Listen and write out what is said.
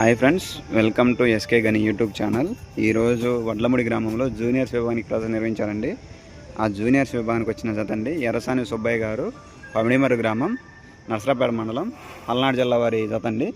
Hi friends welcome to SK Gani YouTube channel. ఈరోజు వడ్లముడి గ్రామంలో juniors విభాగానికి క్లాస్ నిర్వహించారండి ఆ జూనియర్స్ విభాగానికి వచ్చిన జత అండి ఎర్రసాని సుబ్బయ్య గారు పమిడిమరు గ్రామం నర్సరాపేట మండలం పల్నాడు జిల్లా వారి జత అండి.